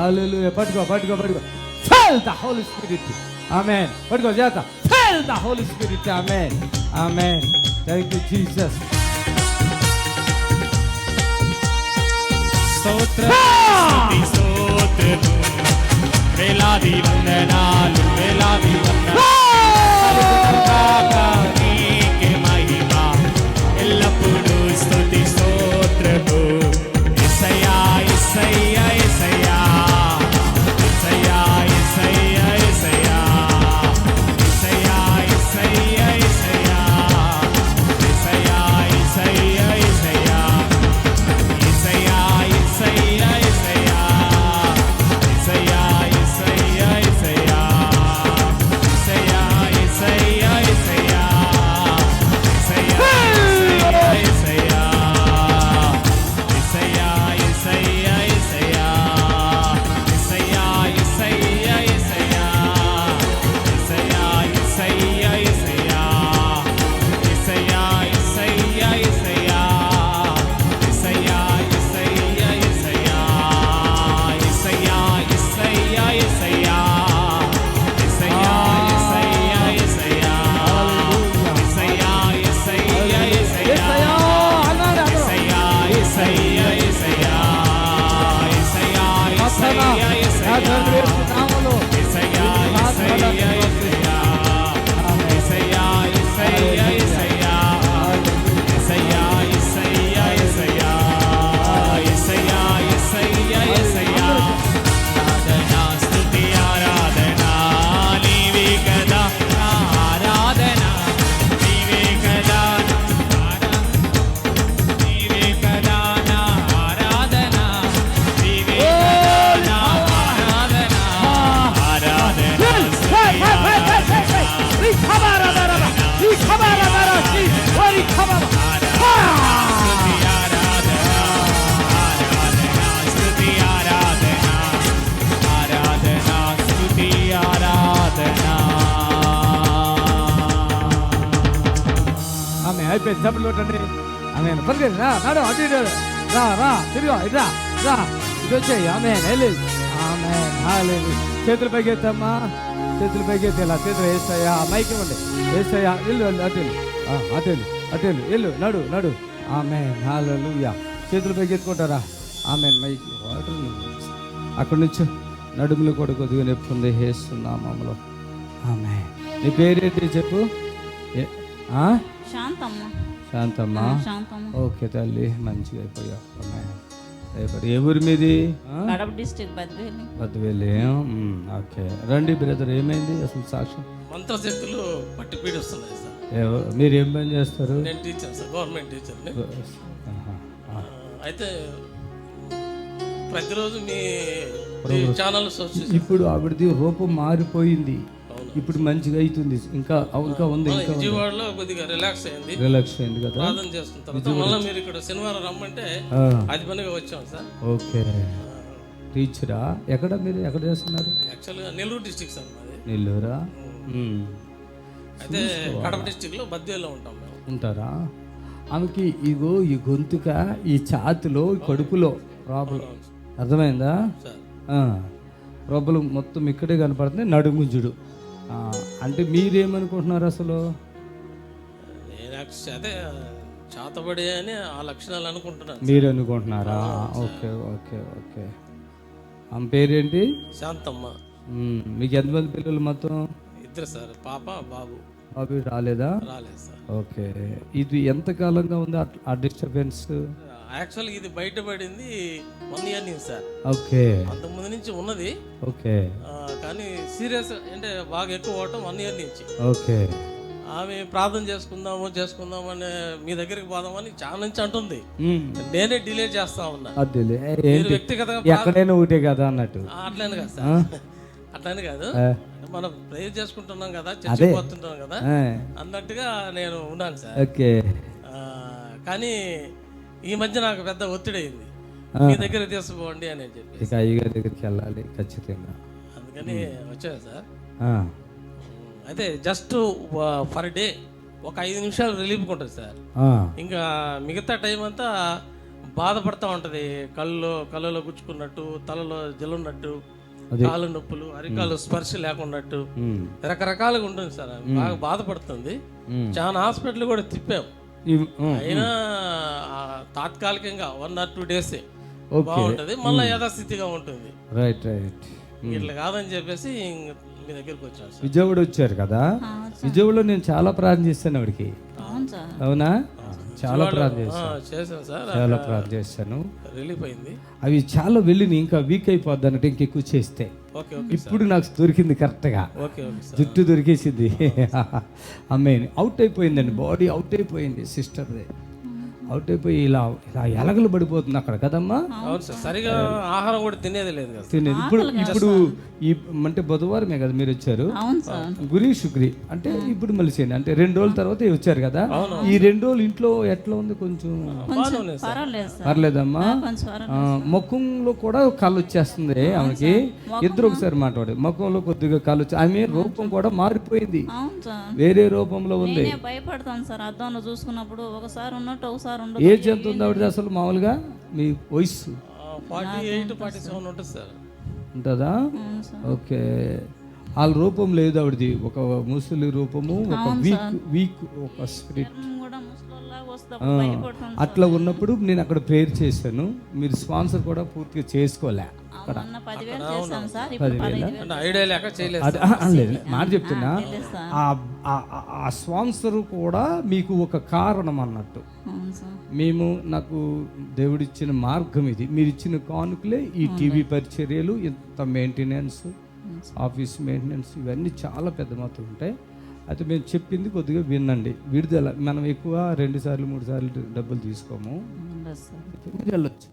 Hallelujah. పట్టుకో పట్టుకో పట్టుకో Fill the Holy Spirit. Amen. పట్టుకో చేత Fill the Holy Spirit. Amen. Amen. Thank you Jesus. స్తోత్ర స్తోత్రము వేలాది వందనాలు వేలాది వందనాలు ఆమె అయిపోయింది చెప్పలు కొట్టండి. ఆమె పరిగెత్తి రా నాడు అటు ఇటు రా రా తిరిగా ఇటు రా రా. ఇటు వచ్చాయి ఆమె వెళ్ళి ఆమె హాలేదు చేతులు పైకి ఎత్తమ్మా చేతులు పైకి ఇలా చేతులు వేస్తాయా మైక్ ఇవ్వండి. వేస్తాయా ఇల్లు వెళ్ళు అటు వెళ్ళు. అటు వెళ్ళు అటు వెళ్ళు ఇల్లు నడు నడు. ఆమె హాలలు చేతులు పైకి ఆమె మైక్ వాటర్ అక్కడి నుంచి నడుములు కూడా కొద్దిగా నొప్పి ఉంది వేస్తున్నామలో ఆమె. నీ పేరేంటి చెప్పు? ఏ- శాంతమ్మ. శాంతమ్మా? శాంతమ్మ. ఓకే తల్లి మంచిగా అయిపోయావు. ఏ ఊరి మీది? డిస్టిక్ బద్వేలి. బద్వేలి ఓకే. రండి బ్రదర్ ఏమైంది? అసలు సాక్ష్యం? మంత్రశక్తులు పట్టి పీడిస్తున్నాయి సార్. మీరు ఏం పని చేస్తారు? నేను టీచర్ సార్ గవర్నమెంట్ ఆ. అయితే ప్రతిరోజు మీ ఛానల్ ఇప్పుడు ఆవిడది రూపం మారిపోయింది. ఇప్పుడు మంచిగా అవుతుంది. ఇంకా ఇంకా ఉంది ఇంకా ఉంది. విజయవాడలో కొద్దిగా రిలాక్స్ అయింది. రిలాక్స్ అయింది కదా? ప్రార్థన చేసుకున్న తర్వాత మళ్ళీ మీరు ఇక్కడ శనివారం రమ్మంటే ఆ, అది పనిగా వచ్చాం సార్. ఓకే. టీచరా? ఎక్కడ మీరు? ఎక్కడ చేస్తున్నారు? యాక్చువల్గా నెల్లూరు డిస్టిక్ సార్ మాది. నెల్లూరా? మ్మ్. అయితే కడప డిస్టిక్లో బద్వేలో ఉంటాం మేము. ఉంటారా? ఆమెకి ఇగో ఈ గొంతుక ఈ ఛాతిలో ఈ కడుపులో ప్రాబ్లం అర్థమైందా? సార్. ప్రాబ్లం మొత్తం ఇక్కడే కనపడుతుంది నడుముంజుడు. అంటే మీరేమనుకుంటున్నారు అసలు? అదే చేతబడి అని ఆ లక్షణాలు అనుకుంటున్నాను మీరు అనుకుంటున్నారా ఓకే ఓకే ఓకే. ఆమె పేరేంటి? శాంతమ్మ. మ్మ్. మీకు ఎంతమంది పిల్లలు మొత్తం? ఇద్దరు సార్ పాప బాబు. అవి రాలేదా? రాలేదు సార్. ఓకే. ఇది ఎంతకాలంగా ఉంది ఆ- ఆ డిస్టర్బెన్స్? యాక్చువల్గా ఇది బయటపడింది వన్ ఇయర్ నుంచి సార్. ఓకే అంతకుముందు నుంచి ఉన్నది. ఓకే కానీ సీరియస్ అంటే బాగా ఎక్కువ అవటం వన్ ఇయర్ నుంచి. ఓకే ఆమె ప్రార్థన చేసుకుందాము చేసుకుందాము అని మీ దగ్గరికి పోదామని చాలా నుంచి అంటుంది. మ్మ్. నేనే డిలే చేస్తా ఉన్నా. వ్యక్తిగతంగా ఒకటే కదా అన్నట్టు. అట్లని కాదు సార్. అట్లని కాదు. మనం ప్రేయర్ చేసుకుంటున్నాం కదా చర్చికి పోతుంటాం కదా అన్నట్టుగా నేను ఉన్నాను సార్. ఓకే కానీ ఈ మధ్య నాకు పెద్ద ఒత్తిడి అయింది. మీ దగ్గర తీసుకోండి అని చెప్పి. ఇక అయ్యగారి దగ్గరికి వెళ్ళాలి ఖచ్చితంగా. అందుకని వచ్చాను సార్. అయితే జస్ట్ పర్ డే ఒక ఐదు నిమిషాలు రిలీఫ్ ఉంటుంది సార్. ఇంకా మిగతా టైం అంతా బాధపడతా ఉంటది. కళ్ళు కళ్ళలో గుచ్చుకున్నట్టు తలలో జలున్నట్టు కాళ్ళు నొప్పులు అరికాలు స్పర్శ లేకున్నట్టు. రకరకాలుగా ఉంటుంది సార్. బాగా బాధపడుతుంది. చాలా హాస్పిటల్ కూడా తిప్పాం. ఇవ్- ఉమ్, అయినా ఆ, తాత్కాలికంగా one or two days okay. బాగుంటది. మళ్ళీ యథాస్థితిగా ఉంటుంది. రైట్ రైట్ ఇట్లా కాదని చెప్పేసి ఇంక మీ దగ్గరికి వచ్చాను విజయవాడ వచ్చారు కదా? విజయవాడలో నేను చాలా ప్రార్థన చేశాను ఆవిడకి. అవును చాలా ప్రార్థన చేశాను చేశాను సార్. చాలా ప్రార్థన చేశాను రిలీఫ్ అయింది. అవి చాలా వెళ్ళినాయి ఇంకా వీక్ అయిపోద్ది అన్నట్టు ఇంకెక్కువ చేస్తే. ఇప్పుడు నాకు దొరికింది కరెక్ట్గా. జుట్టు దొరికేసింది. అమ్మాయిని అవుట్ అయిపోయిందండి బాడీ అవుట్ అయిపోయింది సిస్టర్ది అవుట్ అయిపోయి ఇలా ఇలా ఎలగలు పడిపోతుంది అక్కడ కదమ్మా? అవును సార్ సరిగా ఆహారం కూడా తినేది లేదు కదా. తినేది. ఇప్పుడు ఇప్పుడు ఈ అంటే బుధవారమే కదా మీరు వచ్చారు? అవును సార్. గురి శుక్రి అంటే ఇప్పుడు మలిసేయండి అంటే రెండు రోజుల తర్వాత వచ్చారు కదా? ఈ రెండు రోజులు ఇంట్లో ఎట్లా ఉంది కొంచెం? పర్లేదమ్మా? ముఖంలో కూడా కళ్ళు వచ్చేస్తుంది ఆమెకి. ఇద్దరు ఒకసారి మాట్లాడు. ముఖంలో కొద్దిగా కళ్ళు వచ్చి ఆమె రూపం కూడా మారిపోయింది. అవును సార్. వేరే రూపంలో ఉంది. నేనే భయపడతాను సార్. అద్దంలో చూసుకున్నప్పుడు ఒకసారి ఉన్నట్టు ఒకసారి ఏజ్ ఎంత ఉంది ఆవిడ అసలు మామూలుగా? మీ వయసు ఫార్టీ ఎయిట్ ఫార్టీ సెవెన్ ఉంటుంది సార్. ఉంటుందా? ఓకే. వాళ్ళ రూపం లేదు ఆవిడది. ఒక ముసలి రూపము ఒక వీక్ వీక్ ఒక స్పిరిట్. అట్లా ఉన్నప్పుడు నేను అక్కడ ప్రేయర్ చేశాను. మీరు స్పాన్సర్ కూడా పూర్తిగా చేసుకోలే మాట చెప్తున్నా. ఆ- ఆ- ఆ- ఆ స్పాన్సర్ కూడా మీకు ఒక కారణం అన్నట్టు. మేము నాకు దేవుడిచ్చిన మార్గం ఇది. మీరు ఇచ్చిన కానుకలే ఈ టీవీ పరిచర్యలు ఇంత మెయింటెనెన్స్ ఆఫీస్ మెయింటెనెన్స్ ఇవన్నీ చాలా పెద్ద మొత్తం ఉంటాయి. అయితే మేము చెప్పింది కొద్దిగా వినండి. విడుదల. మనం ఎక్కువ రెండు సార్లు మూడు సార్లు డబ్బులు తీసుకోము. వెళ్ళొచ్చు